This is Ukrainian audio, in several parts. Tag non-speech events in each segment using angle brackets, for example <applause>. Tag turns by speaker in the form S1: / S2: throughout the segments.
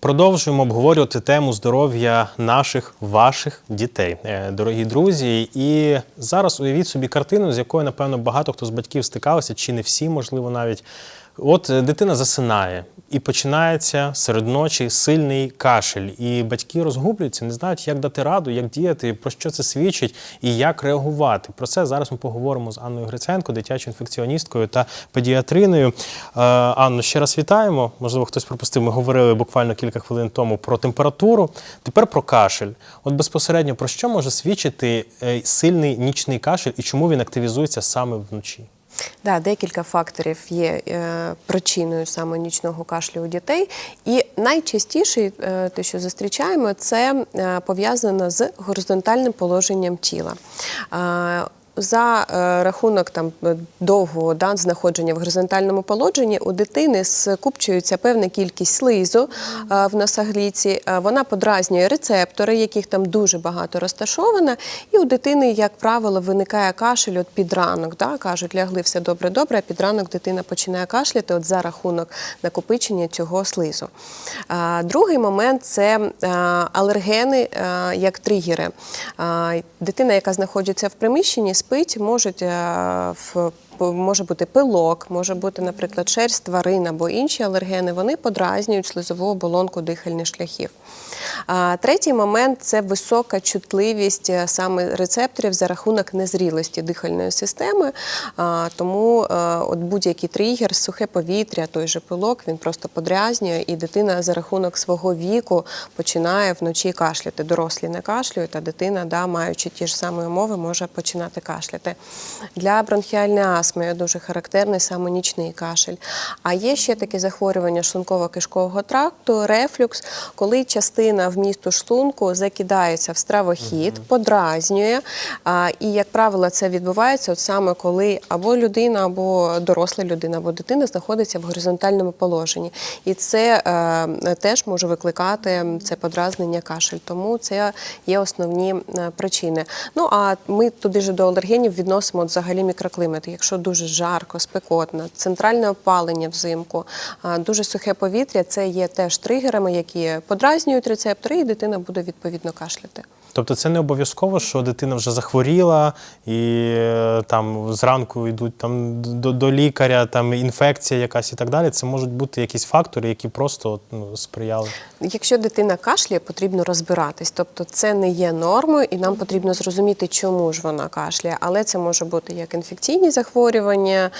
S1: Продовжуємо обговорювати тему здоров'я наших ваших дітей, Е, дорогі друзі. І зараз уявіть собі картину, з якою, напевно, багато хто з батьків стикався, чи не всі, можливо, навіть. От е, дитина засинає, і починається серед ночі сильний кашель. І батьки розгублюються, не знають, як дати раду, як діяти, про що це свідчить і як реагувати. Про це зараз ми поговоримо з Анною Гриценко, дитячою інфекціоністкою та педіатриною. Е, Анно, ще раз вітаємо. Можливо, хтось пропустив. Ми говорили буквально кілька хвилин тому про температуру. Тепер про кашель. От безпосередньо про що може свідчити е, сильний нічний кашель і чому він активізується саме вночі?
S2: Да, декілька факторів є е, причиною саме нічного кашлю у дітей. І найчастіше, е, те, що зустрічаємо, це е, пов'язано з горизонтальним положенням тіла. За е, рахунок там е, довгого да, знаходження в горизонтальному положенні у дитини скупчується певна кількість слизу е, в носогліці. Вона подразнює рецептори, яких там дуже багато розташовано. І у дитини, як правило, виникає кашель от під ранок. Да? Кажуть, лягли все добре, добре, а під ранок дитина починає кашляти от за рахунок накопичення цього слизу. Другий момент це алергени як тригери. Дитина, яка знаходиться в приміщенні, спить, можуть е, в Може бути пилок, може бути, наприклад, шерсть тварин або інші алергени. Вони подразнюють слизову оболонку дихальних шляхів. А, Третій момент це висока чутливість е, саме рецепторів за рахунок незрілості дихальної системи. А, Тому е, от будь-який тригер, сухе повітря, той же пилок, він просто подрязнює, і дитина за рахунок свого віку починає вночі кашляти. Дорослі не кашлюють, а дитина, да, маючи ті ж самі умови, може починати кашляти. Для бронхіальної астми дуже характерний саме нічний кашель. А є ще таке захворювання шлунково-кишкового тракту, рефлюкс, коли частина вмісту шлунку закидається в стравохід, подразнює. А, І, як правило, це відбувається от саме коли або людина, або доросла людина, або дитина знаходиться в горизонтальному положенні. І це е, теж може викликати це подразнення кашель. Тому це є основні е, причини. Ну а ми туди ж до алергенів відносимо от взагалі мікроклімат. Якщо дуже жарко, спекотно, центральне опалення взимку, дуже сухе повітря, це є теж тригерами, які подразнюють рецептори, і дитина буде відповідно кашляти.
S1: Тобто це не обов'язково, що дитина вже захворіла і е, там зранку йдуть там до, до лікаря, там інфекція якась і так далі. Це можуть бути якісь фактори, які просто ну, сприяли.
S2: Якщо дитина кашляє, потрібно розбиратись. Тобто це не є нормою, і нам потрібно зрозуміти, чому ж вона кашляє. Але це може бути як інфекційні захворювання,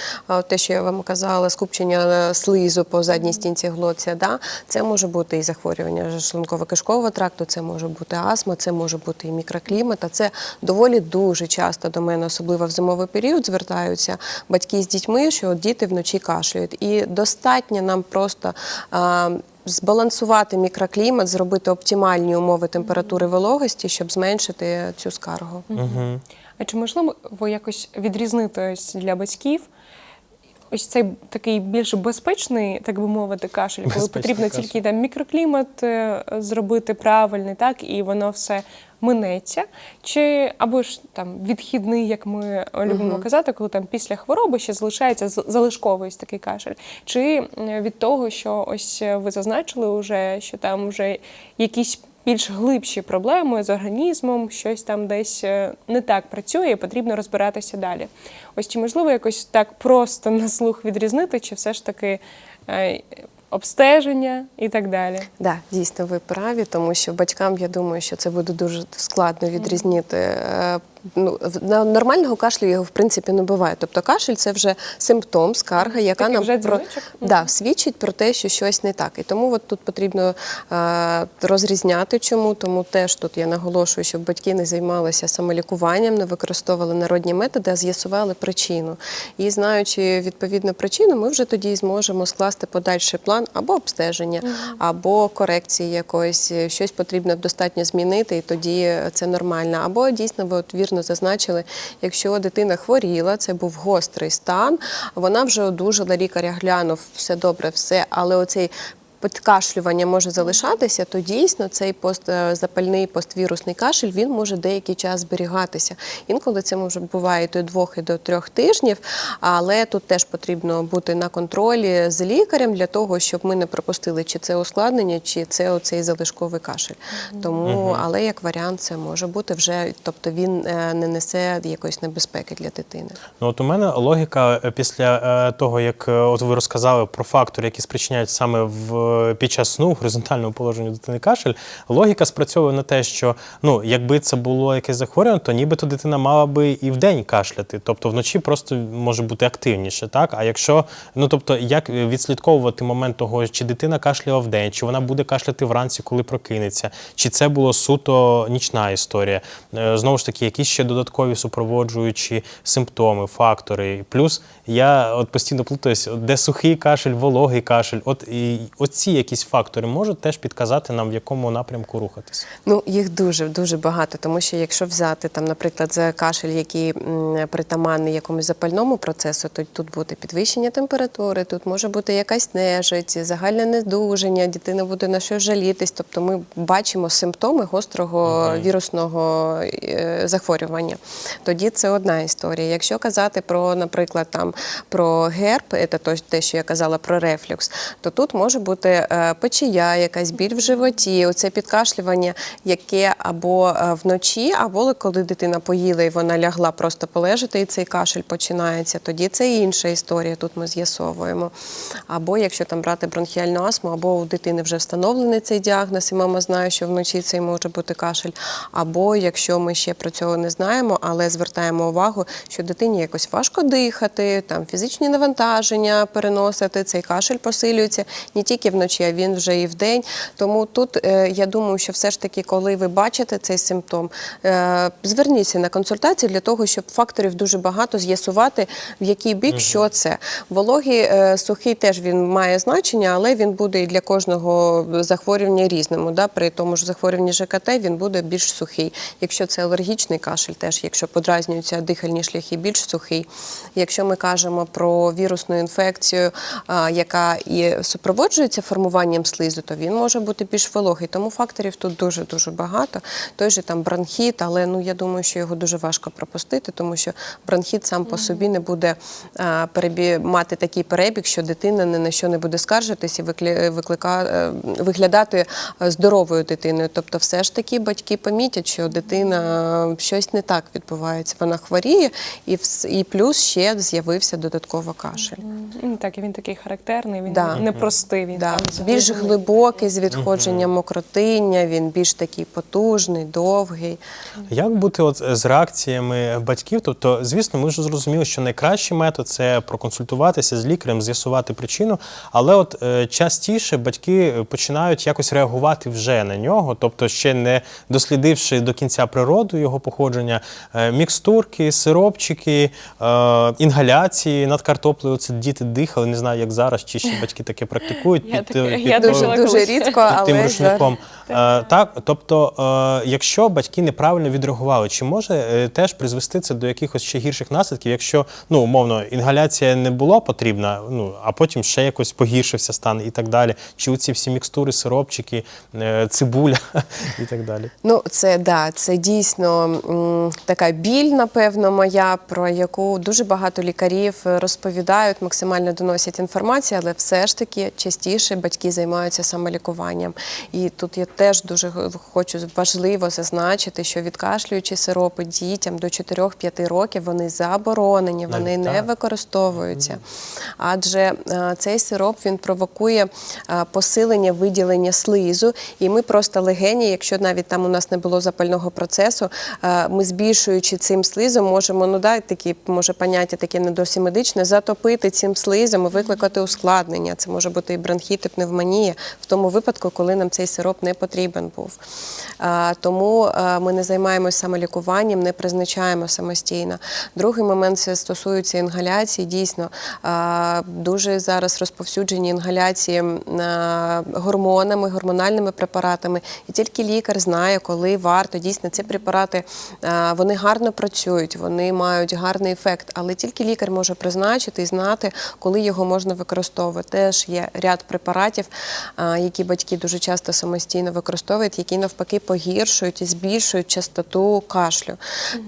S2: те, що я вам казала, скупчення е, слизу по задній стінці глотця. Да? Це може бути і захворювання шлунково-кишкового тракту, це може бути астма, це може бути і мікроклімат. А це доволі дуже часто до мене, особливо в зимовий період, звертаються батьки з дітьми, що от діти вночі кашляють. І достатньо нам просто. а, Збалансувати мікроклімат, зробити оптимальні умови температури вологості, щоб зменшити цю скаргу.
S1: Угу.
S3: А чи можливо якось відрізнити ось для батьків ось цей такий більш безпечний, так би мовити, кашель, коли
S1: Безпечний
S3: потрібно
S1: кашель.
S3: тільки там мікроклімат е, зробити правильний, так і воно все минеться, чи або ж там відхідний, як ми любимо казати, коли там після хвороби ще залишається з- залишковий ось такий кашель, чи е, від того, що ось е, ви зазначили вже, що там вже якісь більш глибші проблеми з організмом, щось там десь е, не так працює, потрібно розбиратися далі. Ось чи можливо якось так просто на слух відрізнити, чи все ж таки е, обстеження і так далі?
S2: Да, дійсно, ви праві, тому що батькам я думаю, що це буде дуже складно відрізнити. Е, Ну, нормального кашлю його в принципі не буває. Тобто кашель це вже симптом, скарга, яка
S3: Такий
S2: нам
S3: вже
S2: про да, свідчить про те, що щось не так. І тому от тут потрібно е, розрізняти, чому. Тому теж тут я наголошую, щоб батьки не займалися самолікуванням, не використовували народні методи, а з'ясували причину. І знаючи відповідну причину, ми вже тоді зможемо скласти подальший план або обстеження, або корекції якоїсь. Щось потрібно достатньо змінити, і тоді це нормально. Або дійсно ви от вірно зазначили, якщо дитина хворіла, це був гострий стан, вона вже одужала, лікаря глянув, все добре, все, але оцей підкашлювання може залишатися, то дійсно цей постзапальний поствірусний кашель він може деякий час зберігатися. Інколи це може буває до двох і до трьох тижнів, але тут теж потрібно бути на контролі з лікарем для того, щоб ми не пропустили, чи це ускладнення, чи це оцей залишковий кашель. Тому, але як варіант, це може бути вже, тобто він е, не несе якоїсь небезпеки для дитини.
S1: Ну, от у мене логіка е, після е, того, як е, от ви розказали про фактори, які спричиняють саме в під час сну в горизонтальному дитини кашель, логіка спрацьовує на те, що ну, якби це було якесь захворювання, то нібито дитина мала би і вдень кашляти, тобто вночі просто може бути активніше, так? А якщо ну тобто, як відслідковувати момент того, чи дитина кашляла вдень, чи вона буде кашляти вранці, коли прокинеться, чи це було суто нічна історія? Е, Знову ж таки, якісь ще додаткові супроводжуючі симптоми, фактори. Плюс я от постійно плутаюсь, де сухий кашель, вологий кашель. От і оці якісь фактори можуть теж підказати нам, в якому напрямку рухатись.
S2: Ну, їх дуже дуже багато, тому що якщо взяти там, наприклад, за кашель, який притаманний якомусь запальному процесу, то тут буде підвищення температури, тут може бути якась нежить, загальне недуження, дитина буде на що жалітись. Тобто ми бачимо симптоми гострого вірусного е, захворювання. Тоді це одна історія. Якщо казати про, наприклад, там про герб, це те, що я казала про рефлюкс, то тут може бути е, печія, якась біль в животі, оце підкашлювання, яке або е, вночі, або коли дитина поїла і вона лягла просто полежати, і цей кашель починається. Тоді це інша історія. Тут ми з'ясовуємо. Або якщо там брати бронхіальну астму, або у дитини вже встановлений цей діагноз, і мама знає, що вночі цей може бути кашель. Або якщо ми ще про цього не знаємо, але звертаємо увагу, що дитині якось важко дихати, там фізичні навантаження переносити, цей кашель посилюється не тільки вночі, а він вже і вдень. Тому тут е, я думаю, що все ж таки, коли ви бачите цей симптом, е, зверніться на консультацію для того, щоб факторів дуже багато з'ясувати, в який бік що це. Вологий, е, сухий теж він має значення, але він буде і для кожного захворювання різному. Да? При тому ж захворюванні ЖКТ він буде більш сухий. Якщо це алергічний кашель, теж якщо подразнюються дихальні шляхи, більш сухий. Якщо ми кажемо про вірусну інфекцію, яка і супроводжується формуванням слизу, то він може бути більш вологий. Тому факторів тут дуже дуже багато. Той же там бронхіт, але ну я думаю, що його дуже важко пропустити, тому що бронхіт сам по собі не буде а, перебі... мати такий перебіг, що дитина ні на що не буде скаржитись і виклика... е, виглядати е, здоровою дитиною. Тобто, все ж таки батьки помітять, що дитина е, щось не так відбувається. Вона хворіє, і вс- і плюс ще з'явився додатково кашель.
S3: Так, і він такий характерний, він
S2: Да.
S3: непростий. Він
S2: Да. Більш глибокий з відходженням мокротиння, він більш такий потужний, довгий.
S1: Як бути от з реакціями батьків? Тобто, звісно, ми вже зрозуміли, що найкращий метод це проконсультуватися з лікарем, з'ясувати причину. Але от е, частіше батьки починають якось реагувати вже на нього, тобто ще не дослідивши до кінця природу його походження, е, мікстурки, сиропчики, е, інгаляції над картоплею. Це діти дихали. Не знаю, як зараз, чи ще батьки таке практикують.
S3: Я
S1: під,
S3: таке-
S1: е,
S3: я
S1: під,
S2: Дуже
S3: Дуже
S2: дуже рідко,
S1: під тим рушником. Е, так, тобто, е, якщо батьки неправильно відреагували, чи може е, теж призвести це до якихось ще гірших наслідків, якщо ну умовно інгаляція не була потрібна, ну а потім ще якось погіршився стан і так далі. Чи оці всі мікстури, сиропчики, е, цибуля <laughs> і так далі.
S2: Ну, це да, це дійсно м, така біль, напевно, моя, про яку дуже багато лікарів розповідають, максимально доносять інформацію, але все ж таки частіше батьки займаються самолікуванням. І тут я теж дуже хочу важливо зазначити, що відкашлюючі сиропи дітям до 4-5 років вони заборонені, вони
S1: Навіть
S2: не
S1: так.
S2: використовуються. Адже е, цей сироп він провокує е, посилення виділення слизу, і ми просто легені, якщо навіть там у нас не було запального процесу, е, ми збільшуючи цим слизом, можемо ну да, такі може поняття таке не досі медичне, затопити цим слизом і викликати ускладнення. Це може бути і бронхіт, і пневмонія в тому випадку, коли нам цей сироп не потрібен був. Тому ми не займаємося самолікуванням, не призначаємо самостійно. Другий момент це стосується інгаляції. Дійсно, дуже зараз розповсюджені інгаляції гормонами, гормональними препаратами. І тільки лікар знає, коли варто. Дійсно, ці препарати вони гарно працюють, вони мають гарний ефект, але тільки лікар може призначити і знати, коли його можна використовувати. Теж є ряд препаратів, е, які батьки дуже часто самостійно використовують, які навпаки погіршують і збільшують частоту кашлю.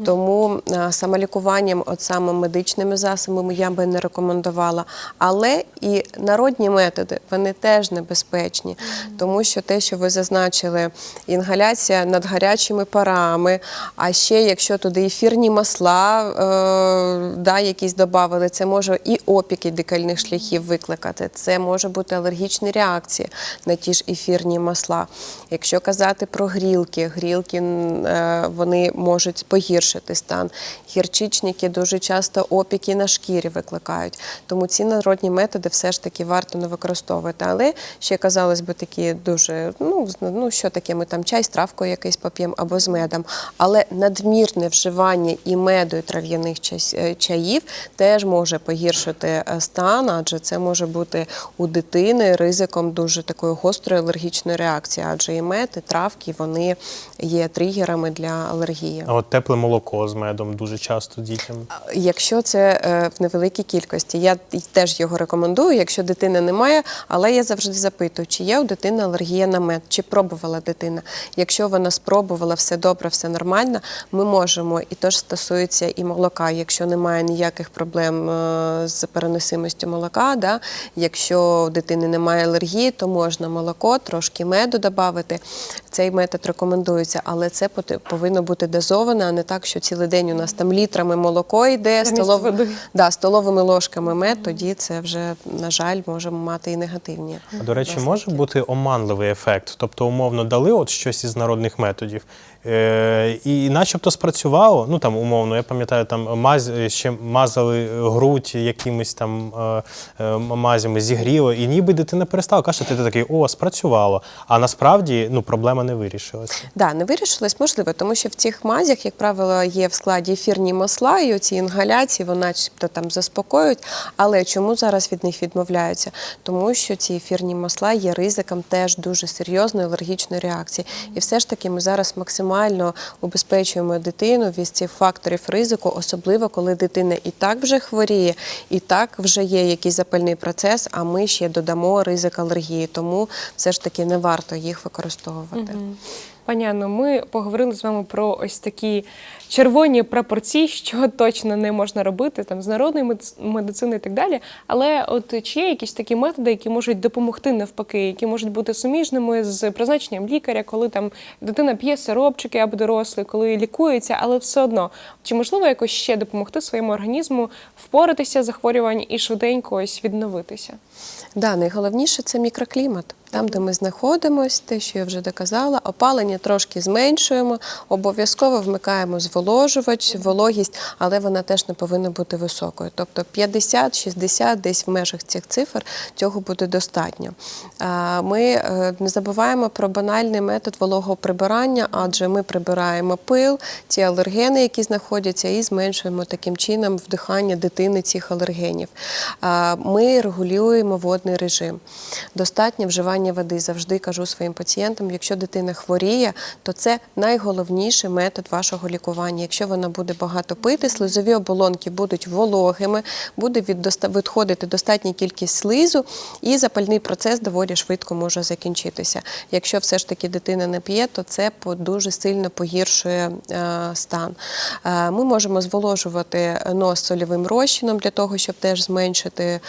S2: Тому е, самолікуванням, от саме медичними засобами, я би не рекомендувала. Але і народні методи вони теж небезпечні, тому що те, що ви зазначили, інгаляція над гарячими парами, а ще якщо туди ефірні масла, е, да, якісь додали, це може і опіки дикальних шляхів викликати. Це може бути алергічні реакції на ті ж ефірні масла. Якщо казати про грілки, грілки е, вони можуть погіршити стан. Гірчичники дуже часто опіки на шкірі викликають. Тому ці народні методи все ж таки варто не використовувати. Але ще казалось би такі дуже, ну, ну що таке, ми там чай з травкою якийсь поп'ємо або з медом. Але надмірне вживання і меду, і трав'яних е, чаїв теж може погіршити е, стан, адже це може бути у дитини ризиком дуже такої гострої алергічної реакції, адже і мед, і травки вони є тригерами для алергії.
S1: А от тепле молоко з медом дуже часто дітям.
S2: Якщо це е, в невеликій кількості, я теж його рекомендую, якщо дитини немає, але я завжди запитую, чи є у дитини алергія на мед, чи пробувала дитина. Якщо вона спробувала все добре, все нормально, ми можемо, і то ж стосується і молока, якщо немає ніяких проблем е, з переносимостю молока, да? якщо у дитини немає алергії, то можна молоко, трошки меду додати. Цей метод рекомендується, але це поти- повинно бути дозовано, а не так, що цілий день у нас там літрами молоко йде, столов... да, столовими ложками мед, тоді це вже, на жаль, може мати і негативні.
S1: А, До речі, може бути оманливий ефект. Тобто, умовно, дали от щось із народних методів, е, і начебто спрацювало. Ну там умовно, я пам'ятаю, там маз, ще мазали грудь якимись там е, е, мазями, зігріло, і ніби дитина перестала кашляти, ти такий, о, спрацювало. А насправді ну, проблема не вирішилася.
S2: Да, не вирішилось, можливо, тому що в цих мазях, як правило, є в складі ефірні масла, і оці інгаляції, вони начебто там заспокоюють. Але чому зараз від них відмовляються? Тому що ці ефірні масла є ризиком теж дуже серйозної алергічної реакції. І все ж таки ми зараз максимально убезпечуємо дитину від цих факторів ризику, особливо коли дитина і так вже хворіє, і так вже є якийсь запальний процес, а ми ще додамо ризик алергії. Тому все ж таки не варто їх використовувати.
S3: Пані Анно, ми поговорили з вами про ось такі червоні прапорці, <laughs> що точно не можна робити там з народної медицини і так далі. Але от чи є якісь такі методи, які можуть допомогти навпаки, які можуть бути суміжними з призначенням лікаря, коли там дитина п'є сиропчики або дорослий, коли лікується, але все одно чи можливо якось ще допомогти своєму організму впоратися з захворювань і швиденько ось відновитися?
S2: Да, найголовніше це мікроклімат. Там, де ми знаходимося, те, що я вже доказала, опалення трошки зменшуємо, обов'язково вмикаємо зволожувач, вологість, але вона теж не повинна бути високою. Тобто 50-60, десь в межах цих цифр цього буде достатньо. Ми е, не забуваємо про банальний метод вологого прибирання, адже ми прибираємо пил, ті алергени, які знаходяться, і зменшуємо таким чином вдихання дитини цих алергенів. Ми регулюємо водний режим. Достатнє вживання води. Завжди кажу своїм пацієнтам, якщо дитина хворіє, то це найголовніший метод вашого лікування. Якщо вона буде багато пити, слизові оболонки будуть вологими, буде відходити достатня кількість слизу, і запальний процес доволі швидко може закінчитися. Якщо все ж таки дитина не п'є, то це дуже сильно погіршує е, стан. Е, Ми можемо зволожувати нос сольовим розчином для того, щоб теж зменшити е,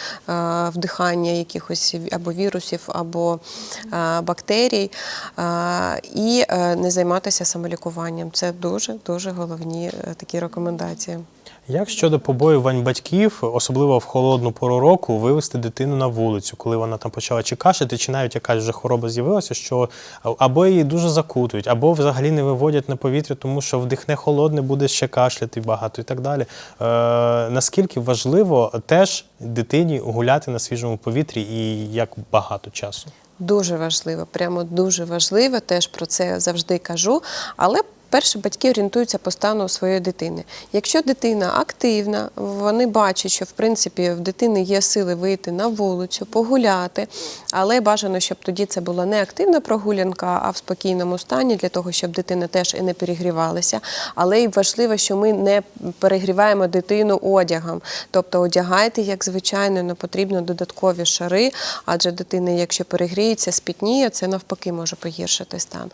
S2: вдихання якихось або вірусів, або бактерій, е, і е, не займатися самолікуванням. Це дуже дуже головні е, такі рекомендації.
S1: Як щодо побоювань батьків, особливо в холодну пору року, вивести дитину на вулицю, коли вона там почала чи кашляти, чи навіть якась вже хвороба з'явилася, що або її дуже закутують, або взагалі не виводять на повітря, тому що вдихне холодне, буде ще кашляти багато і так далі. Е, наскільки важливо теж дитині гуляти на свіжому повітрі і як багато часу?
S2: Дуже важливо, прямо дуже важливо. Теж про це завжди кажу. Але перше батьки орієнтуються по стану своєї дитини. Якщо дитина активна, вони бачать, що в принципі в дитини є сили вийти на вулицю, погуляти, але бажано, щоб тоді це була не активна прогулянка, а в спокійному стані, для того, щоб дитина теж і не перегрівалася. Але й важливо, що ми не перегріваємо дитину одягом. Тобто одягайте, як звичайно, не потрібно додаткові шари, адже дитина, якщо перегріється, спітніє, це навпаки може погіршити стан.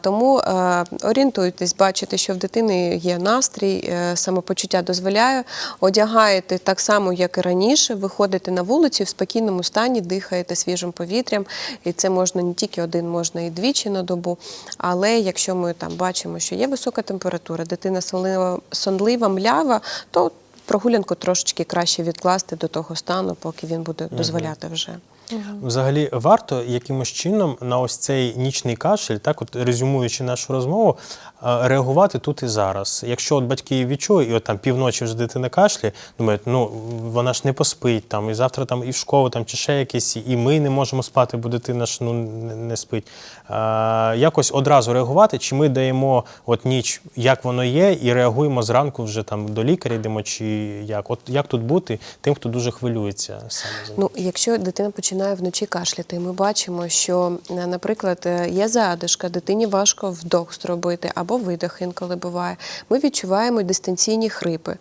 S2: Тому е, орієнтуйтесь, бачите, що в дитини є настрій, е, самопочуття дозволяє, одягаєте так само, як і раніше, виходите на вулицю в спокійному стані, дихаєте свіжим повітрям. І це можна не тільки один, можна і двічі на добу. Але якщо ми там бачимо, що є висока температура, дитина сонлива, сонлива млява, то прогулянку трошечки краще відкласти до того стану, поки він буде дозволяти вже.
S1: Взагалі варто якимось чином на ось цей нічний кашель, так от резюмуючи нашу розмову, е, реагувати тут і зараз. Якщо от батьки відчули, і от там півночі вже дитина кашлі, думають, ну вона ж не поспить там, і завтра там і в школу там чи ще якесь, і ми не можемо спати, бо дитина ж ну не, спить. Е, якось одразу реагувати, чи ми даємо от ніч, як воно є, і реагуємо зранку вже там до лікаря йдемо, чи як? От як тут бути тим, хто дуже хвилюється саме
S2: Ну, якщо дитина починає вночі кашляти, ми бачимо, що, е, наприклад, е, є задишка, дитині важко вдох зробити або видох інколи буває. Ми відчуваємо дистанційні хрипи,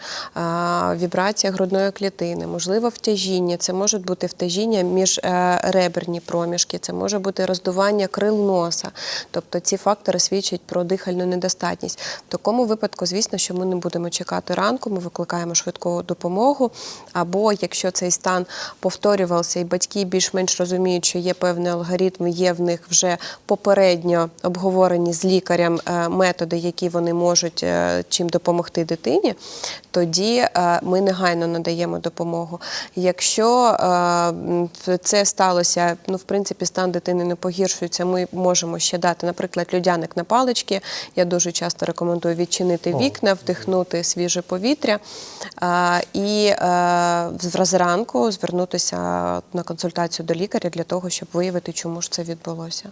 S2: вібрація грудної клітини, можливо, втяжіння. Це може бути втяжіння між е, реберні проміжки, це може бути роздування крил носа. Тобто ці фактори свідчать про дихальну недостатність. В такому випадку, звісно, що ми не будемо чекати ранку, ми викликаємо швидку допомогу. Або якщо цей стан повторювався, і батьки більш-менш розуміють, що є певний алгоритм, є в них вже попередньо обговорені з лікарем е, методи, які вони можуть е, чим допомогти дитині, тоді е, ми негайно надаємо допомогу. Якщо е, це сталося, ну в принципі, стан дитини не погіршується, ми можемо ще дати, наприклад, людяник на палички. Я дуже часто рекомендую відчинити вікна, вдихнути свіже повітря і е, зранку звернутися на консультацію до лікаря для того, щоб виявити, чому ж це відбулося.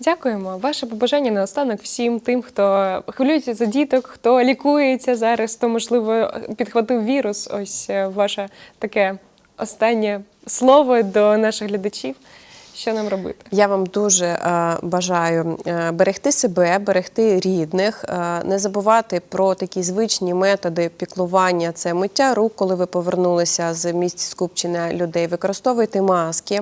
S3: Дякуємо. Ваше побажання наостанок всім тим, хто хвилюється за діток, хто лікується зараз, хто, можливо, підхватив вірус. Ось е, ваше таке останнє слово до наших глядачів. Що нам робити?
S2: Я вам дуже е, бажаю е, берегти себе, берегти рідних, е, не забувати про такі звичні методи піклування. Це миття рук, коли ви повернулися з місць скупчення людей. Використовуйте маски.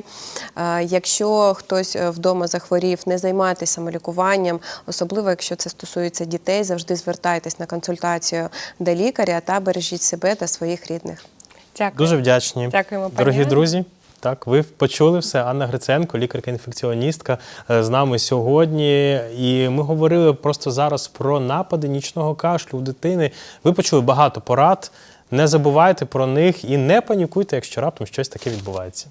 S2: Е, якщо хтось е, вдома захворів, не займайтеся самолікуванням, особливо якщо це стосується дітей, завжди звертайтесь на консультацію до лікаря та бережіть себе та своїх рідних.
S3: Дякую.
S1: Дуже вдячні.
S3: Дякуємо, пані
S1: Дорогі друзі. Так, ви почули все. Анна Гриценко, лікарка-інфекціоністка, е, з нами сьогодні. І ми говорили просто зараз про напади нічного кашлю у дитини. Ви почули багато порад. Не забувайте про них і не панікуйте, якщо раптом щось таке відбувається.